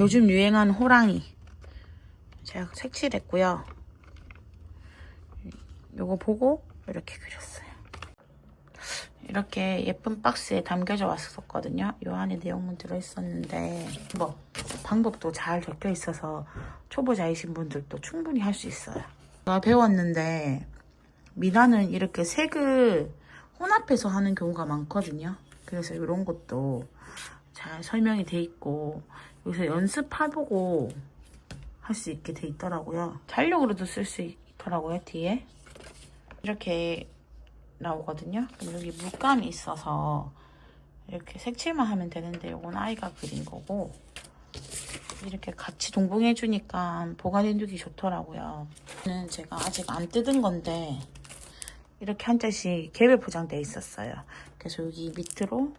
요즘 유행하는 호랑이. 제가 색칠했고요. 요거 보고 이렇게 그렸어요. 이렇게 예쁜 박스에 담겨져 왔었거든요. 요 안에 내용물 들어있었는데 뭐 방법도 잘 적혀 있어서 초보자이신 분들도 충분히 할 수 있어요. 제가 배웠는데 미라는 이렇게 색을 혼합해서 하는 경우가 많거든요. 그래서 이런 것도 잘 설명이 돼 있고 여기서 연습해보고 할 수 있게 돼 있더라고요. 달력으로도 쓸 수 있더라고요, 뒤에. 이렇게 나오거든요. 여기 물감이 있어서 이렇게 색칠만 하면 되는데 이건 아이가 그린 거고 이렇게 같이 동봉해 주니까 보관해두기 좋더라고요. 는 제가 아직 안 뜯은 건데 이렇게 한 장씩 개별 포장되어 있었어요. 그래서 여기 밑으로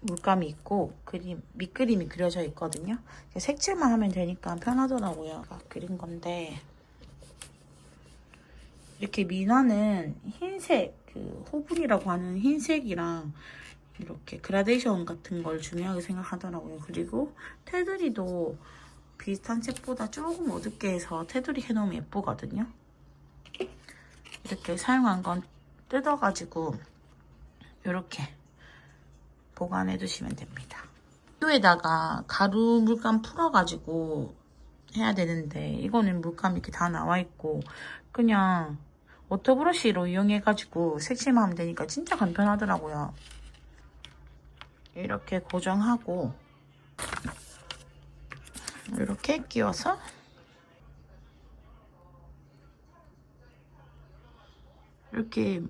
물감이 있고 그림 밑그림이 그려져 있거든요. 색칠만 하면 되니까 편하더라고요. 그린 건데 이렇게 미나는 흰색 그 호분이라고 하는 흰색이랑 이렇게 그라데이션 같은 걸 중요하게 생각하더라고요. 그리고 테두리도 비슷한 색보다 조금 어둡게 해서 테두리 해놓으면 예쁘거든요. 이렇게 사용한 건 뜯어가지고 이렇게 보관해 두시면 됩니다. 이에다가 가루 물감 풀어가지고 해야 되는데 이거는 물감 이렇게 다 나와 있고 그냥 워터브러쉬로 이용해가지고 색칠만 하면 되니까 진짜 간편하더라고요. 이렇게 고정하고 이렇게 끼워서 이렇게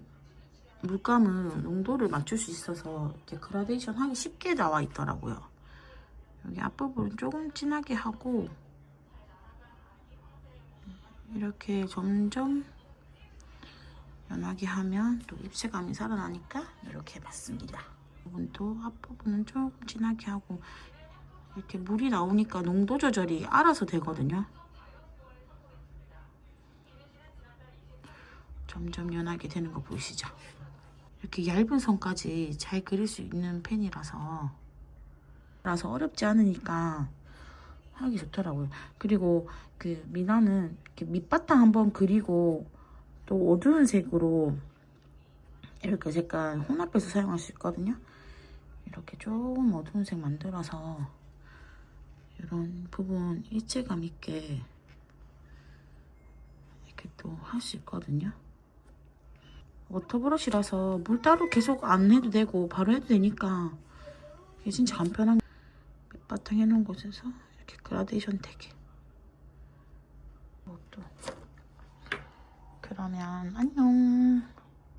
물감은 농도를 맞출 수 있어서 이렇게 그라데이션 하기 쉽게 나와 있더라고요. 여기 앞부분 조금 진하게 하고 이렇게 점점 연하게 하면 또 입체감이 살아나니까 이렇게 해봤습니다. 부분도 앞부분은 조금 진하게 하고 이렇게 물이 나오니까 농도 조절이 알아서 되거든요. 점점 연하게 되는 거 보이시죠? 이렇게 얇은 선까지 잘 그릴 수 있는 펜이라서 라서 어렵지 않으니까 하기 좋더라고요. 그리고 그 미나는 이렇게 밑바탕 한번 그리고 또 어두운 색으로 이렇게 색깔 혼합해서 사용할 수 있거든요. 이렇게 조금 어두운 색 만들어서 이런 부분 일체감 있게 이렇게 또 할 수 있거든요. 워터브러쉬라서 물 따로 계속 안 해도 되고 바로 해도 되니까 이게 진짜 간편한 밑바탕 해놓은 곳에서 이렇게 그라데이션 되게. 또 그러면 안녕